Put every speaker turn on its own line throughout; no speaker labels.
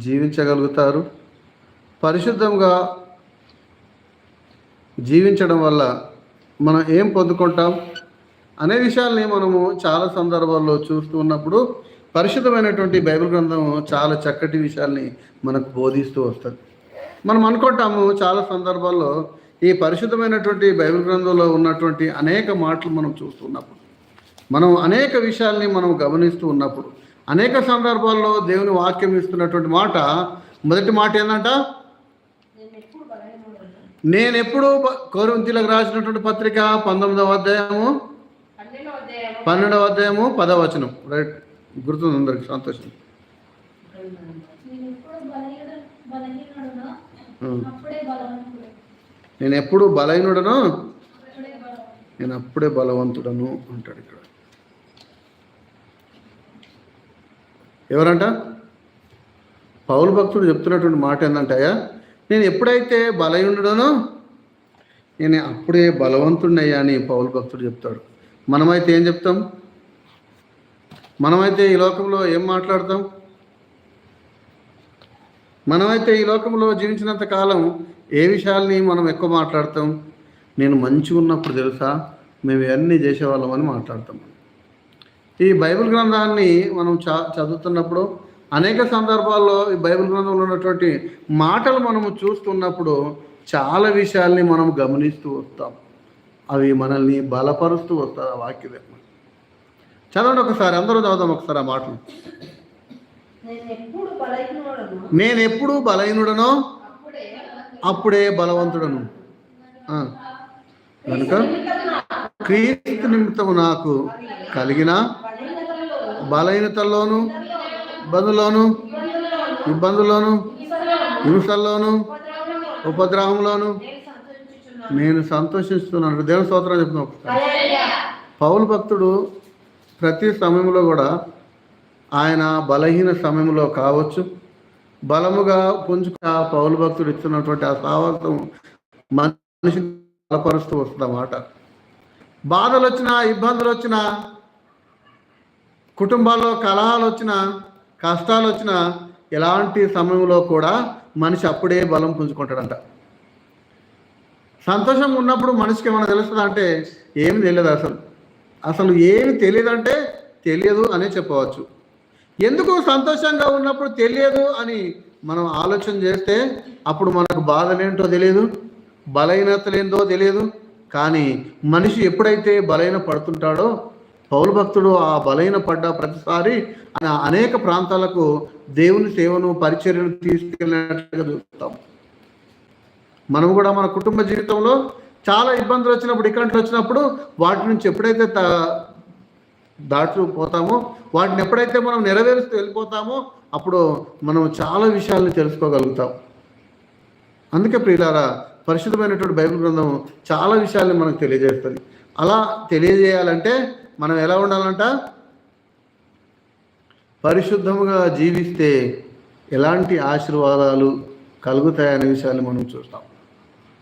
జీవించగలుగుతారు. పరిశుద్ధంగా జీవించడం వల్ల మనం ఏం పొందుకుంటాం? అనే విషయాల్ని మనము చాలా సందర్భాల్లో చూస్తూ ఉన్నప్పుడు పరిశుద్ధమైనటువంటి బైబిల్ గ్రంథం చాలా చక్కటి విషయాల్ని మనకు బోధిస్తూ వస్తుంది. మనం అనుకుంటాము చాలా సందర్భాల్లో ఈ పరిశుద్ధమైనటువంటి బైబిల్ గ్రంథంలో ఉన్నటువంటి అనేక మాటలు మనం చూస్తున్నప్పుడు మనం అనేక విషయాల్ని మనం గమనిస్తూ ఉన్నప్పుడు అనేక సందర్భాల్లో దేవుని వాక్యం ఇస్తున్నటువంటి మాట మొదటి మాట ఏంటంట నేను ఎప్పుడు కోరింతీలకు రాసినటువంటి పత్రిక పంతొమ్మిదవ అధ్యాయము
పన్నెండవ అధ్యాయము
పదవచనం రైట్. గుర్తుంది అందరికి సంతోషం.
నేను ఎప్పుడు బలహీన బలహీనుడునో
నేను
అప్పుడే
బలవంతుడను అంటాడు ఇక్కడ. ఎవరంట? పౌలు భక్తుడు చెప్తున్నటువంటి మాట ఏంటంటే అయ్యా నేను ఎప్పుడైతే బలయుండడనో నేను అప్పుడే బలవంతుడినయ్యా అని పౌలు భక్తుడు చెప్తాడు. మనమైతే ఏం చెప్తాం? మనమైతే ఈ లోకంలో ఏం మాట్లాడతాం? మనమైతే ఈ లోకంలో జీవించినంత కాలం ఏ విషయాల్ని మనం ఎక్కువ మాట్లాడతాం? నేను మంచిగా ఉన్నప్పుడు తెలుసా? మేము ఇవన్నీ చేసేవాళ్ళమని మాట్లాడతాం. ఈ బైబిల్ గ్రంథాన్ని మనం చ చదువుతున్నప్పుడు అనేక సందర్భాల్లో ఈ బైబిల్ గ్రంథంలో ఉన్నటువంటి మాటలు మనము చూస్తున్నప్పుడు చాలా విషయాల్ని మనం గమనిస్తూ వస్తాం. అవి మనల్ని బలపరుస్తూ వస్తుంది ఆ వాక్యం చదవండి ఒకసారి అందరూ చదువుదాం ఒకసారి ఆ మాటలు.
నేను ఎప్పుడు బలహీనుడను? అప్పుడే
బలవంతుడను. కనుక క్రీస్తు నిమిత్తము నాకు కలిగిన బలహీనతల్లోను ఇబ్బందుల్లోను ఇబ్బందుల్లోను హింసల్లోను ఉపద్రవంలోను
నేను
సంతోషిస్తున్నాను. దేవుని స్తోత్రం చెప్తున్నా ఒకసారి. పౌలు భక్తుడు ప్రతి సమయంలో కూడా ఆయన బలహీన సమయంలో కావచ్చు. బలముగా పుంజుక పౌలు భక్తుడు ఇస్తున్నటువంటి ఆ సాహసం మనిషిని బలపరుస్తూ వస్తుందన్నమాట. బాధలు వచ్చినా ఇబ్బందులు వచ్చినా కుటుంబాల్లో కలహాలు వచ్చిన కష్టాలు వచ్చిన ఎలాంటి సమయంలో కూడా మనిషి అప్పుడే బలం పుంజుకుంటాడంట. సంతోషం ఉన్నప్పుడు మనిషికి ఏమైనా తెలుస్తుందా అంటే ఏమి తెలియదు అసలు. అసలు ఏమి తెలియదంటే తెలియదు అనే చెప్పవచ్చు. ఎందుకు సంతోషంగా ఉన్నప్పుడు తెలియదు అని మనం ఆలోచన చేస్తే అప్పుడు మనకు బాధలేంటో తెలియదు బలహీనతలేందో తెలియదు. కానీ మనిషి ఎప్పుడైతే బలహీన పడుతుంటాడో పౌలు భక్తుడు ఆ బలైన పడ్డ ప్రతిసారి ఆయన అనేక ప్రాంతాలకు దేవుని సేవను పరిచర్యను తీసుకెళ్ళినట్టుగా చూస్తాం. మనం కూడా మన కుటుంబ జీవితంలో చాలా ఇబ్బందులు వచ్చినప్పుడు ఇక్కడికి వచ్చినప్పుడు వాటి నుంచి ఎప్పుడైతే త దాటుతూ పోతామో వాటిని ఎప్పుడైతే మనం నెరవేరుస్తూ వెళ్ళిపోతామో అప్పుడు మనం చాలా విషయాల్ని తెలుసుకోగలుగుతాం. అందుకే ప్రియులారా పరిశుద్ధమైనటువంటి బైబిల్ గ్రంథం చాలా విషయాల్ని మనకు తెలియజేస్తుంది. అలా తెలియజేయాలంటే మనం ఎలా ఉండాలంట? పరిశుద్ధముగా జీవిస్తే ఎలాంటి ఆశీర్వాదాలు కలుగుతాయనే విషయాన్ని మనం చూస్తాం.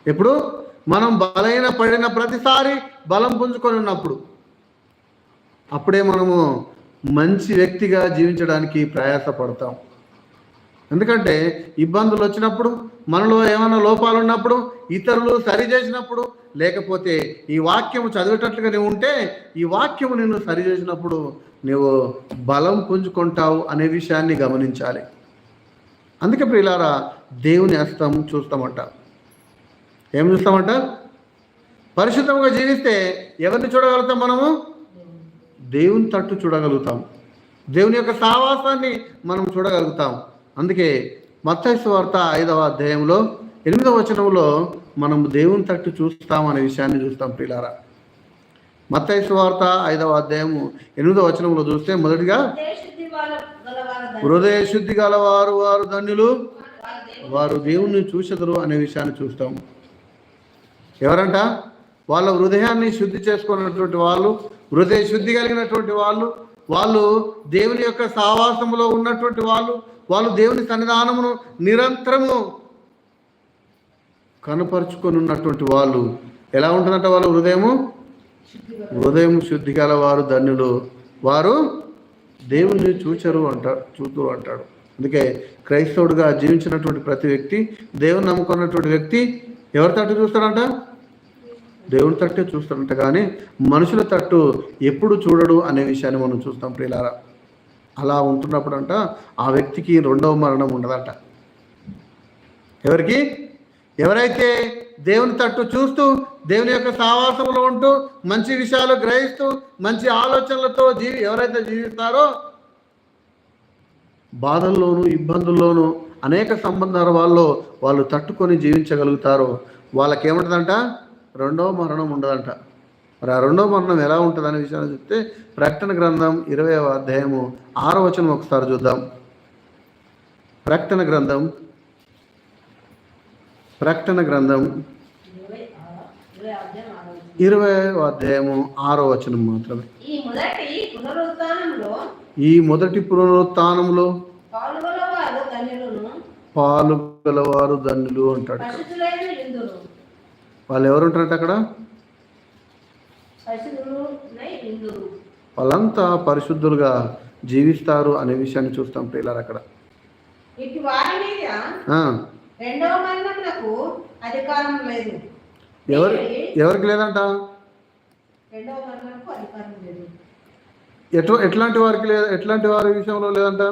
ఎప్పుడు? మనం బలైన పడిన ప్రతిసారి బలం పుంజుకొని ఉన్నప్పుడు. అప్పుడే మనము మంచి వ్యక్తిగా జీవించడానికి ప్రయాసపడతాం. ఎందుకంటే ఇబ్బందులు వచ్చినప్పుడు మనలో ఏమైనా లోపాలు ఉన్నప్పుడు ఇతరులు సరి చేసినప్పుడు లేకపోతే ఈ వాక్యం చదివేటట్లుగా నువ్వు ఉంటే ఈ వాక్యము నిన్ను సరి చేసినప్పుడు నువ్వు బలం పుంజుకుంటావు అనే విషయాన్ని గమనించాలి. అందుకే ప్రియులారా దేవుని అస్తం చూస్తామంట. ఏం చూస్తామంట? పరిశుద్ధంగా జీవిస్తే ఎవరిని చూడగలుగుతాం మనము? దేవుని తట్టు చూడగలుగుతాం. దేవుని యొక్క సావాసాన్ని మనం చూడగలుగుతాం. అందుకే మత్తైసు వార్త ఐదవ అధ్యాయంలో ఎనిమిదవ వచనంలో మనం దేవుని తట్టు చూస్తాం అనే విషయాన్ని చూస్తాం పిల్లారా మత్తైసు వార్త ఐదవ అధ్యాయము ఎనిమిదవ వచనంలో చూస్తే మొదటిగా హృదయ శుద్ధి గలవారు వారు ధన్యులు వారు దేవుణ్ణి చూసెదరు అనే విషయాన్ని చూస్తాం. ఎవరంట? వాళ్ళ హృదయాన్ని శుద్ధి చేసుకున్నటువంటి వాళ్ళు హృదయ శుద్ధి కలిగినటువంటి వాళ్ళు వాళ్ళు దేవుని యొక్క సావాసములో ఉన్నటువంటి వాళ్ళు వాళ్ళు దేవుని సన్నిధానమును నిరంతరము కనపరుచుకొని ఉన్నటువంటి వాళ్ళు. ఎలా ఉంటుందంట వాళ్ళ హృదయము? హృదయం శుద్ధి గల వారు ధన్యులు వారు దేవుణ్ణి చూచరు అంటారు చూతురు అంటాడు. అందుకే క్రైస్తవుడిగా జీవించినటువంటి ప్రతి వ్యక్తి దేవుని నమ్ముకున్నటువంటి వ్యక్తి ఎవరితో చూస్తాడంట? దేవుని తట్టే చూస్తున్నట్టు కానీ మనుషుల తట్టు ఎప్పుడు చూడడు అనే విషయాన్ని మనం చూస్తాం ప్రియులారా. అలా ఉంటున్నప్పుడంట ఆ వ్యక్తికి రెండవ మరణం ఉండదంట ఎవరికి? ఎవరైతే దేవుని తట్టు చూస్తూ దేవుని యొక్క సావాసంలో ఉంటూ మంచి విషయాలు గ్రహిస్తూ మంచి ఆలోచనలతో జీవి ఎవరైతే జీవిస్తారో బాధల్లోనూ ఇబ్బందుల్లోనూ అనేక సంబంధాల వాళ్ళు వాళ్ళు తట్టుకొని జీవించగలుగుతారో. వాళ్ళకి రెండవ మరణం ఉండదంట. మరి ఆ రెండవ మరణం ఎలా ఉంటుంది అనే విషయాన్ని చెప్తే ప్రకటన గ్రంథం ఇరవై అధ్యాయము ఆరో వచనం ఒకసారి చూద్దాం. ప్రకటన గ్రంథం ప్రకటన గ్రంథం
ఇరవై
అధ్యాయము ఆరో వచనం మాత్రమే.
ఈ మొదటి ధన్యులను.
పాలు గలవారు ధన్యులు అంటాడు వాళ్ళు ఎవరు ఉంటారంట అక్కడ? వాళ్ళంతా పరిశుద్ధులుగా జీవిస్తారు అనే విషయాన్ని చూస్తాం పిల్లలు అక్కడ. ఎవరి ఎవరికి లేదంట? ఎట్లాంటి వారికి లేదు ఎట్లాంటి వారి విషయంలో లేదంట?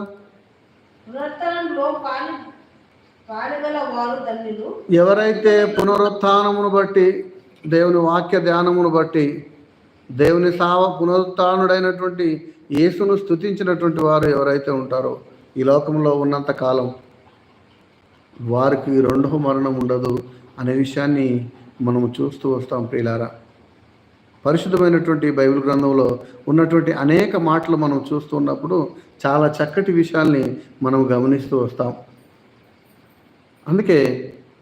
ఎవరైతే పునరుత్నమును బట్టి దేవుని వాక్య ధ్యానమును బట్టి దేవుని సావ పునరుత్డైనటువంటి యేసును స్తుతించినటువంటి వారు ఎవరైతే ఉంటారో ఈ లోకంలో ఉన్నంత కాలం వారికి రెండవ మరణం ఉండదు అనే విషయాన్ని మనము చూస్తూ వస్తాం ప్రియులారా. పరిశుద్ధమైనటువంటి బైబిల్ గ్రంథంలో ఉన్నటువంటి అనేక మాటలు మనం చూస్తున్నప్పుడు చాలా చక్కటి విషయాల్ని మనం గమనిస్తూ వస్తాం. అందుకే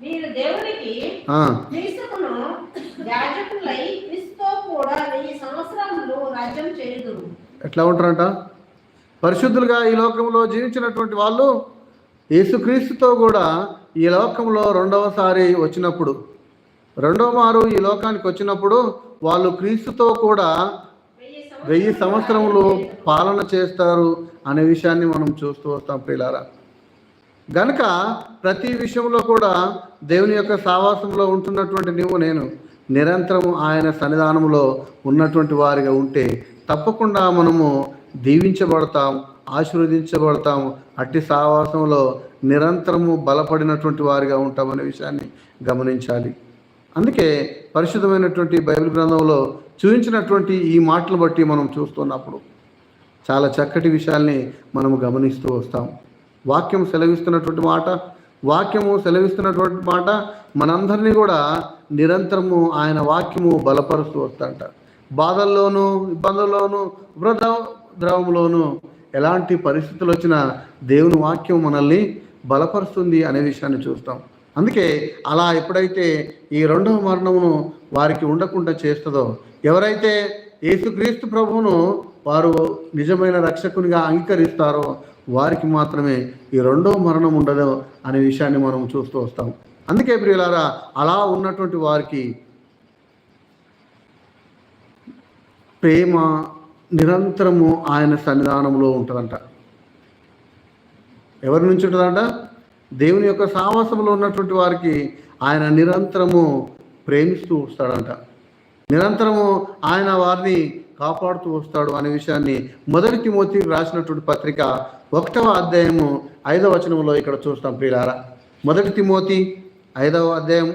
మీరు దేవునికి
ఆ,
క్రీస్తుకును యాజకులై క్రీస్తుతో కూడా వెయ్యి సంవత్సరములు రాజ్యం చేయుదురు.
ఎట్లా ఉంటారంట? పరిశుద్ధులుగా ఈ లోకంలో జీవించినటువంటి వాళ్ళు యేసుక్రీస్తుతో కూడా ఈ లోకంలో రెండవసారి వచ్చినప్పుడు రెండవ మారు ఈ లోకానికి వచ్చినప్పుడు వాళ్ళు క్రీస్తుతో కూడా
వెయ్యి
వెయ్యి సంవత్సరములు పాలన చేస్తారు అనే విషయాన్ని మనం చూస్తూ వస్తాం ప్రియులారా. గనుక ప్రతి విషయంలో కూడా దేవుని యొక్క సావాసంలో ఉంటున్నటువంటి నువ్వు నేను నిరంతరము ఆయన సన్నిధానంలో ఉన్నటువంటి వారిగా ఉంటే తప్పకుండా మనము దీవించబడతాం ఆశీర్వదించబడతాం అట్టి సావాసంలో నిరంతరము బలపడినటువంటి వారిగా ఉంటామనే విషయాన్ని గమనించాలి. అందుకే పరిశుద్ధమైనటువంటి బైబిల్ గ్రంథంలో చూపించినటువంటి ఈ మాటలు బట్టి మనం చూస్తున్నప్పుడు చాలా చక్కటి విషయాల్ని మనము గమనిస్తూ వస్తాం. వాక్యం సెలవిస్తున్నటువంటి మాట వాక్యము సెలవిస్తున్నటువంటి మాట మనందరినీ కూడా నిరంతరము ఆయన వాక్యము బలపరుస్తూ వస్తుంట బాధల్లోనూ ఇబ్బందుల్లోనూ వృధ ద్రవంలోనూ ఎలాంటి పరిస్థితులు వచ్చినా దేవుని వాక్యం మనల్ని బలపరుస్తుంది అనే విషయాన్ని చూస్తాం. అందుకే అలా ఎప్పుడైతే ఈ రెండవ మరణమును వారికి ఉండకుండా చేస్తుందో ఎవరైతే యేసుక్రీస్తు ప్రభువును వారు నిజమైన రక్షకునిగా అంగీకరిస్తారో వారికి మాత్రమే ఈ రెండో మరణం ఉండదు అనే విషయాన్ని మనం చూస్తూ వస్తాం. అందుకే ప్రియులారా అలా ఉన్నటువంటి వారికి ప్రేమ నిరంతరము ఆయన సన్నిధానంలో ఉంటుందంట. ఎవరి నుంచి ఉంటుందంట? దేవుని యొక్క సావాసంలో ఉన్నటువంటి వారికి ఆయన నిరంతరము ప్రేమిస్తూ వస్తాడంట. నిరంతరము ఆయన వారిని కాపాడుతూ వస్తాడు అనే విషయాన్ని మొదటి తిమోతి రాసినటువంటి పత్రిక ఒకటవ అధ్యాయము ఐదవ వచనంలో ఇక్కడ చూస్తాం ప్రియులారా. మొదటి తిమోతి ఐదవ అధ్యాయం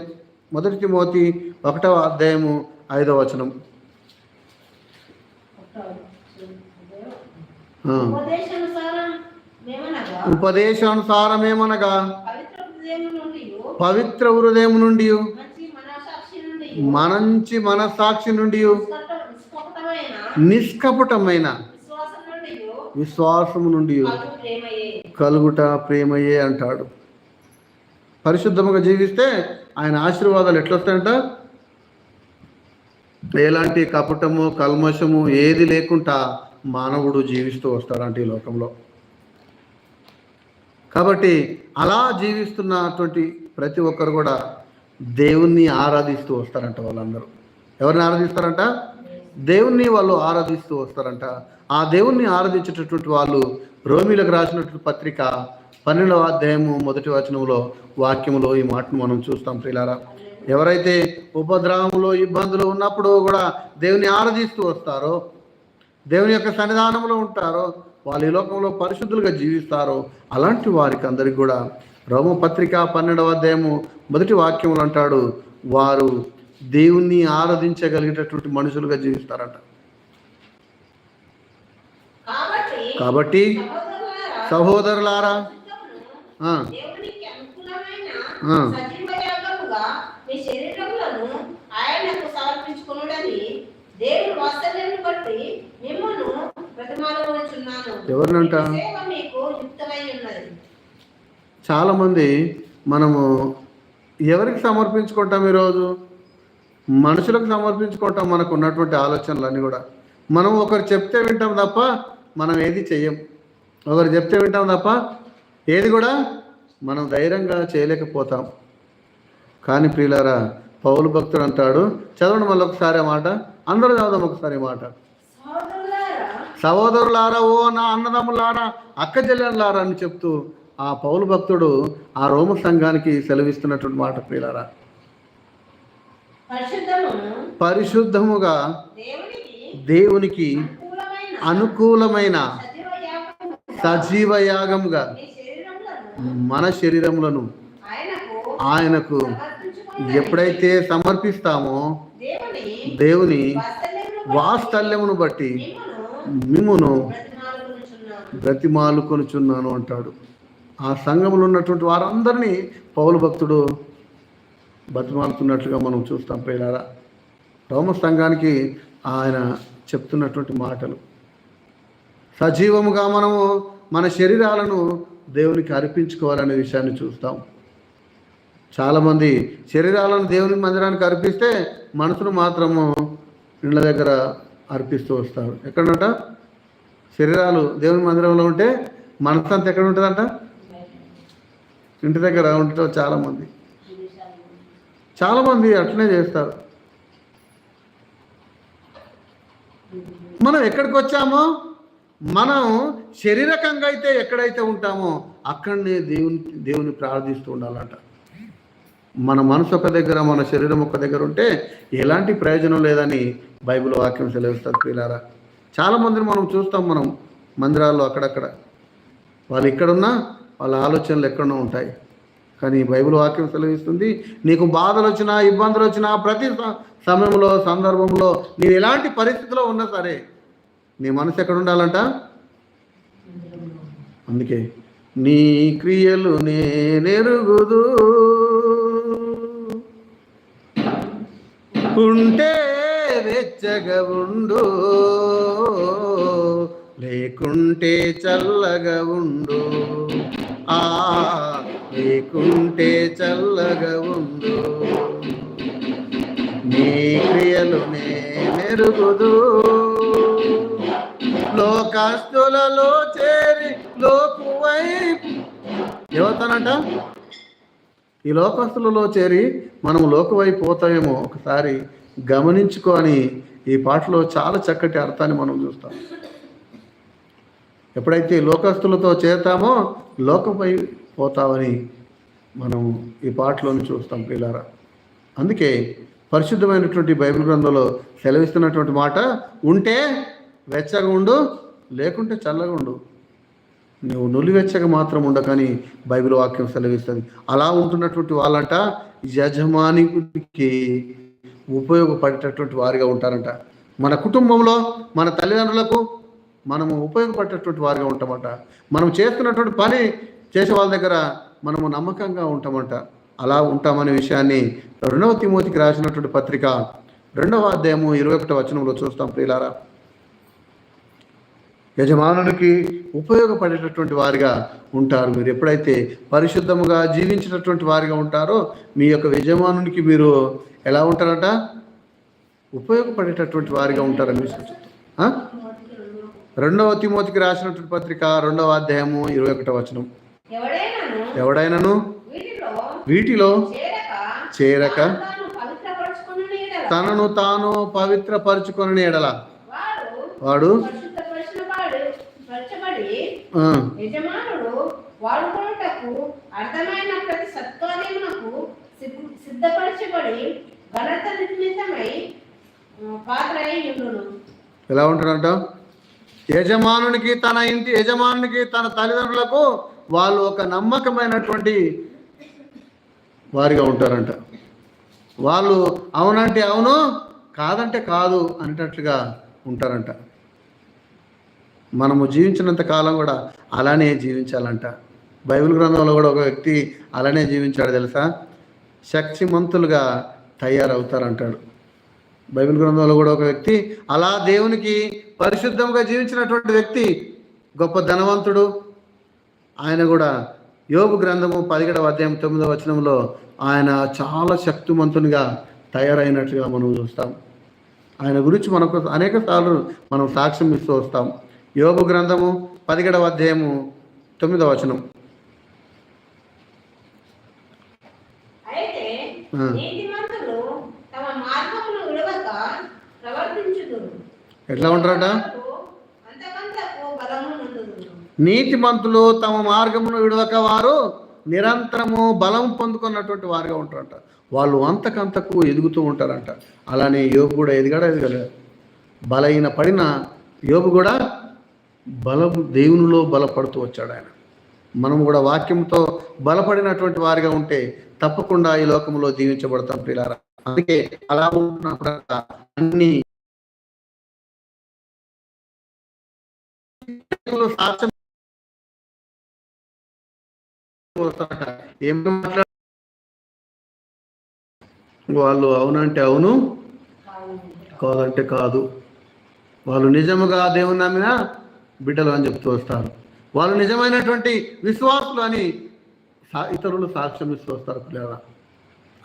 మొదటి తిమోతి ఒకటవ అధ్యాయము ఐదవ వచనం. ఉపదేశానుసారమేమనగా?
పవిత్ర హృదయం నుండి
పవిత్ర హృదయం నుండి
మంచి మనసాక్షి నుండి
మంచి మనస్సాక్షి నుండి
నిష్కపట- నిష్కపటమైన విశ్వాసం నుండి
విశ్వాసము నుండి కలుగుట ప్రేమయే అంటాడు. పరిశుద్ధముగా జీవిస్తే ఆయన ఆశీర్వాదాలు ఎట్లొస్తాయంట? ఎలాంటి కపటము కల్మషము ఏది లేకుండా మానవుడు జీవిస్తూ వస్తాడంటే ఈ లోకంలో. కాబట్టి అలా జీవిస్తున్నటువంటి ప్రతి ఒక్కరు కూడా దేవుణ్ణి ఆరాధిస్తూ వస్తారంట వాళ్ళందరూ. ఎవరిని ఆరాధిస్తారంట? దేవుణ్ణి వాళ్ళు ఆరాధిస్తూ వస్తారంట. ఆ దేవుణ్ణి ఆరాధించేటటువంటి వాళ్ళు రోమిలకు రాసినటువంటి పత్రిక పన్నెండవ అధ్యాయము మొదటి వచనంలో వాక్యములో ఈ మాటను మనం చూస్తాం ప్రిలారా ఎవరైతే ఉపద్రవములో ఇబ్బందులు ఉన్నప్పుడు కూడా దేవుని ఆరాధిస్తూ వస్తారో దేవుని యొక్క సన్నిధానంలో ఉంటారో వాళ్ళు ఈ లోకంలో పరిశుద్ధులుగా జీవిస్తారో అలాంటి వారికి అందరికి కూడా రోమపత్రిక పన్నెండవ అధ్యాయము మొదటి వాక్యములు అంటాడు వారు దేవుణ్ణి ఆరాధించగలిగేటటువంటి మనుషులుగా జీవిస్తారంట.
కాబట్టి సహోదరులారా,
ఎవరినంట?
ఉన్నది.
చాలామంది మనము ఎవరికి సమర్పించుకుంటాం ఈరోజు? మనుషులకు సమర్పించుకోవటం మనకు ఉన్నటువంటి ఆలోచనలన్నీ కూడా. మనం ఒకరు చెప్తే వింటాం తప్ప మనం ఏది చెయ్యం. ఒకరు చెప్తే వింటాం తప్ప ఏది కూడా మనం ధైర్యంగా చేయలేకపోతాం. కానీ ప్రియులారా పౌలు భక్తుడు అంటాడు చదవండి మళ్ళీ ఒకసారి మాట. అందరూ చదవదాం ఒకసారి మాట.
సహోదరులారా
ఓ నా అన్నదమ్ములారా అక్క చెల్లెళ్ళారా అని చెప్తూ ఆ పౌలు భక్తుడు ఆ రోమ సంఘానికి సెలవిస్తున్నటువంటి మాట ప్రియులారా. పరిశుద్ధముగా
దేవునికి అనుకూలమైన
అనుకూలమైన
సజీవ యాగము
సజీవ యాగముగా
మీ శరీరములను
మన శరీరములను
ఆయనకు
ఎప్పుడైతే సమర్పిస్తామో
దేవుని వాత్సల్యమును
వాత్సల్యమును బట్టి
మిమ్మును బ్రతిమాలుకొనుచున్నాను.
బ్రతిమాలుకొనుచున్నాను అంటాడు ఆ సంఘంలో ఉన్నటువంటి వారందరినీ పౌలు భక్తుడు బతిమాలుతున్నట్లుగా మనం చూస్తాం పేలారా రోమ సంఘానికి ఆయన చెప్తున్నటువంటి మాటలు. సజీవముగా మనము మన శరీరాలను దేవునికి అర్పించుకోవాలనే విషయాన్ని చూస్తాం. చాలామంది శరీరాలను దేవుని మందిరానికి అర్పిస్తే మనసును మాత్రము ఇళ్ళ దగ్గర అర్పిస్తూ వస్తారు. ఎక్కడంట? శరీరాలు దేవుని మందిరంలో ఉంటే మనసు అంత ఎక్కడ ఉంటుందంట? ఇంటి దగ్గర ఉంటారు చాలామంది. చాలామంది అట్లనే చేస్తారు. మనం ఎక్కడికి వచ్చామో? మనం శరీరకంగా అయితే ఎక్కడైతే ఉంటామో అక్కడనే దేవుని దేవుని ప్రార్థిస్తూ ఉండాలంట. మన మనసు ఒక దగ్గర మన శరీరం ఒక దగ్గర ఉంటే ఎలాంటి ప్రయోజనం లేదని బైబిల్ వాక్యం సెలవిస్తారు పిల్లారా చాలా మందిని మనం చూస్తాం మనం మందిరాల్లో అక్కడక్కడ. వాళ్ళు ఇక్కడున్నా వాళ్ళ ఆలోచనలు ఎక్కడో ఉంటాయి. కానీ బైబిల్ వాక్యం సెలవిస్తుంది నీకు బాధలు వచ్చినా ఇబ్బందులు వచ్చినా ప్రతి స- సమయంలో సందర్భంలో నీవు ఎలాంటి పరిస్థితిలో ఉన్నా సరే నీ మనసు ఎక్కడ ఉండాలంట అందుకే నీ క్రియలు నేనెరుగుదు. ఉంటే వెచ్చగా ఉండు లేకుంటే చల్లగా ఉండు. ఆ లేకుంటే చల్లగా ఉండు. నీ క్రియలు నేనెరుగుదు లోకాస్తులలో చేరి లోకువైపు ఏమవుతానంట ఈ లోకస్తులలో చేరి మనం లోకవైపు పోతామేమో ఒకసారి గమనించుకొని ఈ పాటలో చాలా చక్కటి అర్థాన్ని మనం చూస్తాం. ఎప్పుడైతే లోకస్తులతో చేరతామో లోకపై పోతామని మనం ఈ పాటలోని చూస్తాం పిల్లారా అందుకే పరిశుద్ధమైనటువంటి బైబిల్ గ్రంథంలో సెలవిస్తున్నటువంటి మాట ఉంటే వెచ్చగా ఉండు లేకుంటే చల్లగా ఉండు. నువ్వు నులివెచ్చగా మాత్రం ఉండకని బైబిల్ వాక్యం సెలవిస్తుంది. అలా ఉంటున్నటువంటి వాళ్ళంట యజమానికి ఉపయోగపడేటటువంటి వారిగా ఉంటారంట. మన కుటుంబంలో మన తల్లిదండ్రులకు మనము ఉపయోగపడేటటువంటి వారిగా ఉంటామంట. మనం చేస్తున్నటువంటి పని చేసే వాళ్ళ దగ్గర మనము నమ్మకంగా ఉంటామంట. అలా ఉంటామనే విషయాన్ని రెండవ తిమోతికి రాసినటువంటి పత్రిక రెండవ అధ్యాయము ఇరవై ఒకటి వచనంలో చూస్తాం ప్రియులారా. యజమానునికి ఉపయోగపడేటటువంటి వారిగా ఉంటారు. మీరు ఎప్పుడైతే పరిశుద్ధముగా జీవించినటువంటి వారిగా ఉంటారో మీ యొక్క యజమానునికి మీరు ఎలా ఉంటారట? ఉపయోగపడేటటువంటి వారిగా ఉంటారని మీరు రెండవ తిమోతికి రాసినటువంటి పత్రిక రెండవ అధ్యాయము ఇరవై ఒకటో వచనం.
ఎవడైనాను? వీటిలో చేరక
తనను తాను పవిత్రపరచుకొని ఎడల.
వాడు వాడుకొనుటకు అర్థమైన ప్రతి సత్కార్యమునకు సిద్ధపరచబడి ఘనత పాత్ర
ఎలా ఉంటాడంట యజమానునికి తన ఇంటి యజమానునికి తన తల్లిదండ్రులకు వాళ్ళు ఒక నమ్మకమైనటువంటి వారిగా ఉంటారంట. వాళ్ళు అవునంటే అవును కాదంటే కాదు అనేటట్లుగా ఉంటారంట. మనము జీవించినంత కాలం కూడా అలానే జీవించాలంట. బైబిల్ గ్రంథంలో కూడా ఒక వ్యక్తి అలానే జీవించాడు తెలుసా? శక్తిమంతులుగా తయారవుతారంటాడు. బైబిల్ గ్రంథంలో కూడా ఒక వ్యక్తి అలా దేవునికి పరిశుద్ధంగా జీవించినటువంటి వ్యక్తి గొప్ప ధనవంతుడు ఆయన కూడా యోగు గ్రంథము పదిహేడవ అధ్యాయం తొమ్మిదవ వచనంలో ఆయన చాలా శక్తివంతునిగా తయారైనట్లుగా మనం చూస్తాం. ఆయన గురించి మనకు అనేక సార్లు మనం సాక్ష్యం ఇస్తూ వస్తాం. యోగు గ్రంథము పదిహేడవ అధ్యాయము తొమ్మిదవ వచనం. ఎట్లా ఉంటారట? నీతిమంతులు తమ మార్గమును విడవక వారు నిరంతరము బలం పొందుకున్నటువంటి వారుగా ఉంటారంట. వాళ్ళు అంతకంతకు ఎదుగుతూ ఉంటారంట. అలానే యోగు కూడా ఎదిగాడా ఎదగలేదు బలైన పడిన యోగు కూడా బలం దేవునిలో బలపడుతూ వచ్చాడు ఆయన. మనం కూడా వాక్యంతో బలపడినటువంటి వారిగా ఉంటే తప్పకుండా ఈ లోకంలో జీవించబడతాం పిల్లారా అందుకే అలా ఉన్నప్పుడు అన్ని సాక్ష్యం ఏం మాట్లాడ? వాళ్ళు అవునంటే అవును కాదంటే కాదు. వాళ్ళు నిజముగా దేవుని నమ్మిన బిడ్డలు అని చెప్తూ వస్తారు. వాళ్ళు నిజమైనటువంటి విశ్వాసులు అని ఇతరులు సాక్ష్యం ఇస్తూ వస్తారు పిల్లల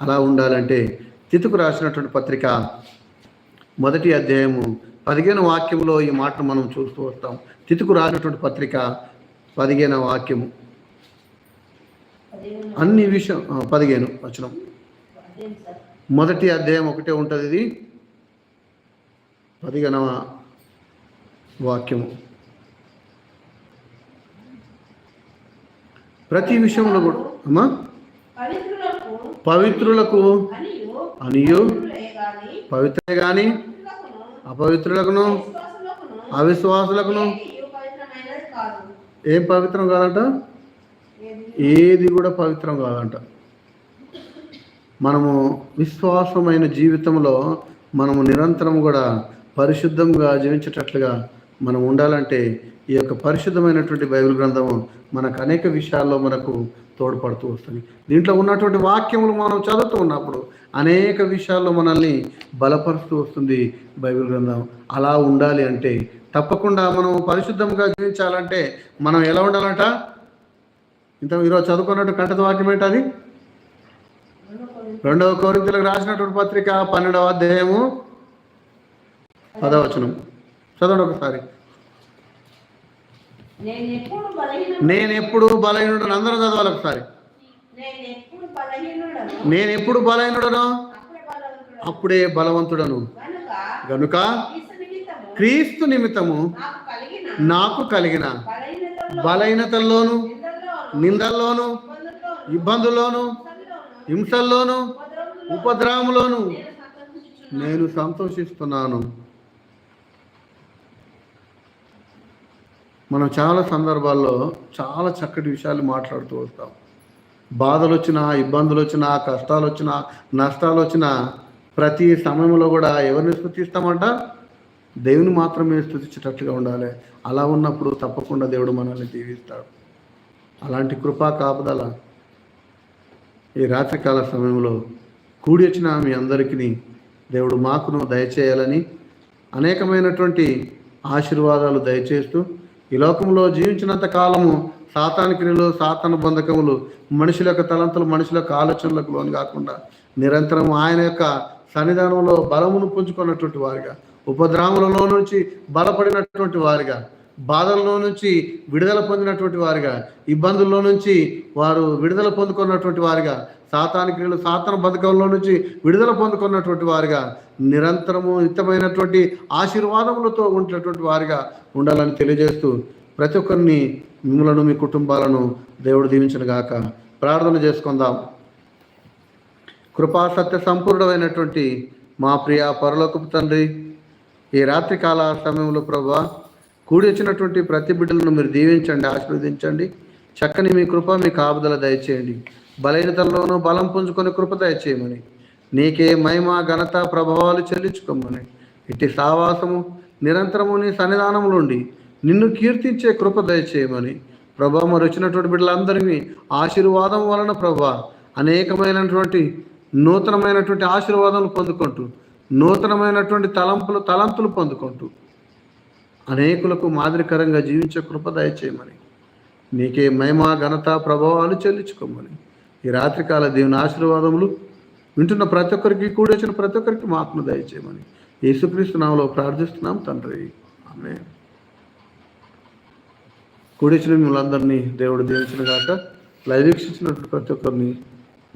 అలా ఉండాలంటే తితుకు రాసినటువంటి పత్రిక మొదటి అధ్యాయము పదిహేను వాక్యంలో ఈ మాటను మనం చూస్తూ వస్తాం. తితుకు రాసినటువంటి పత్రిక పదిహేను వాక్యము. అన్ని విషయం పదిహేను
సార్
మొదటి అధ్యాయం ఒకటే ఉంటుంది ఇది. పదిహేనవ వాక్యము. ప్రతి విషయంలో కూడా అమ్మా?
పవిత్రులకు అనియు
పవిత్రే
పవిత్రులకును,
అపవిత్రులకును
విశ్వాసులకును
అవిశ్వాసులకును ఏం పవిత్రం కాదంట?
ఏది
కూడా పవిత్రం కాదంట. మనము విశ్వాసమైన జీవితంలో మనము నిరంతరం కూడా పరిశుద్ధంగా జీవించేటట్లుగా మనం ఉండాలంటే ఈ యొక్క పరిశుద్ధమైనటువంటి బైబిల్ గ్రంథము మనకు అనేక విషయాల్లో మనకు తోడ్పడుతూ వస్తుంది. దీంట్లో ఉన్నటువంటి వాక్యములు మనం చదువుతూ ఉన్నప్పుడు అనేక విషయాల్లో మనల్ని బలపరుస్తూ వస్తుంది బైబిల్ గ్రంథం. అలా ఉండాలి అంటే తప్పకుండా మనం పరిశుద్ధంగా జీవించాలంటే మనం ఎలా ఉండాలంట? ఇంత ఈరోజు చదువుకున్నట్టు కంటత వాక్యం ఏంటి అది రెండవ కోరింతలకు రాసినటువంటి పత్రిక పన్నెండవ అధ్యాయము పదవచనం. చదవండి ఒకసారి.
నేను ఎప్పుడు బలహీన
నేను ఎప్పుడు బలహీనుడను? అందరం చదవాలి ఒకసారి.
నేను ఎప్పుడు బలహీనుడను? అప్పుడు బలవంతుడను. గనుక క్రీస్తు నిమిత్తము నాకు కలిగిన
బలహీనతల్లోను
నిందల్లోను, ఇబ్బందుల్లోను,
హింసల్లోను
ఉపద్రవములోను నేను
సంతోషిస్తున్నాను. మనం చాలా సందర్భాల్లో చాలా చక్కటి విషయాలు మాట్లాడుతూ వస్తాం. బాధలు వచ్చినా ఇబ్బందులు వచ్చినా కష్టాలు వచ్చినా నష్టాలు వచ్చినా ప్రతి సమయంలో కూడా ఎవరిని స్థుతిస్తామంట? దేవుని మాత్రమే స్థుతించేటట్లుగా ఉండాలి. అలా ఉన్నప్పుడు తప్పకుండా దేవుడు మనల్ని దీవిస్తాడు. అలాంటి కృపా కాపుదల ఈ రాత్రికాల సమయంలో కూడి వచ్చిన మీ అందరికీ దేవుడు మాకును దయచేయాలని అనేకమైనటువంటి ఆశీర్వాదాలు దయచేస్తూ ఈ లోకంలో జీవించినంత కాలము సాతాని క్రియలు సాతాను బంధకములు మనుషుల యొక్క తలంతులు మనుషుల యొక్క ఆలోచనలకు లోను కాకుండా నిరంతరం ఆయన యొక్క సన్నిధానంలో బలమును పుంజుకున్నటువంటి వారిగా ఉపద్రాములలో నుంచి బలపడినటువంటి వారిగా బాధల్లో నుంచి విడుదల పొందినటువంటి వారిగా ఇబ్బందుల్లో నుంచి వారు విడుదల పొందుకున్నటువంటి వారిగా సాతాని క్రియలు సాతాన బతుకంలో నుంచి విడుదల పొందుకున్నటువంటి వారిగా నిరంతరము హితమైనటువంటి ఆశీర్వాదములతో ఉన్నటువంటి వారిగా ఉండాలని తెలియజేస్తూ ప్రతి ఒక్కరిని మిమ్మలను మీ కుటుంబాలను దేవుడు దీవించనుగాక ప్రార్థన చేసుకుందాం. కృపా సత్య సంపూర్ణమైనటువంటి మా ప్రియ పరలోకపు తండ్రి ఈ రాత్రికాల సమయంలో ప్రభా కూడి వచ్చినటువంటి ప్రతి బిడ్డలను మీరు దీవించండి ఆశీర్వదించండి. చక్కని మీ కృప మీ కాపుదల దయచేయండి. బలహీనతల్లోనూ బలం పుంజుకొని కృప దయచేయమని. నీకే మహిమ ఘనత ప్రభావాలు చెల్లించుకోమని. ఇట్టి సావాసము నిరంతరము నీ సన్నిధానములు ఉండి నిన్ను కీర్తించే కృప దయచేయమని. ప్రభా మరి వచ్చినటువంటి బిడ్డలందరినీ ఆశీర్వాదం వలన ప్రభా అనేకమైనటువంటి నూతనమైనటువంటి ఆశీర్వాదాలు పొందుకుంటూ నూతనమైనటువంటి తలంపులు తలంతులు పొందుకుంటూ అనేకులకు మాదిరికరంగా జీవించే కృప దయచేయమని. నీకే మహిమ ఘనత ప్రభావాలు చెల్లించుకోమని. ఈ రాత్రికాల దేవుని ఆశీర్వాదములు వింటున్న ప్రతి ఒక్కరికి కూడొచ్చిన ప్రతి ఒక్కరికి మా దయచేయమని. యేసుక్రీస్తు నామలో ప్రార్థిస్తున్నాం తండ్రి. ఆమె కూడిచిన మిమ్మల్ని అందరినీ దేవుడు దీవించిన కాక లైవ్ ప్రతి ఒక్కరిని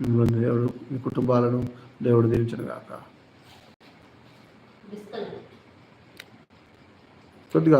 మిమ్మల్ని దేవుడు మీ కుటుంబాలను దేవుడు దీవించిన కాక కొద్దిగా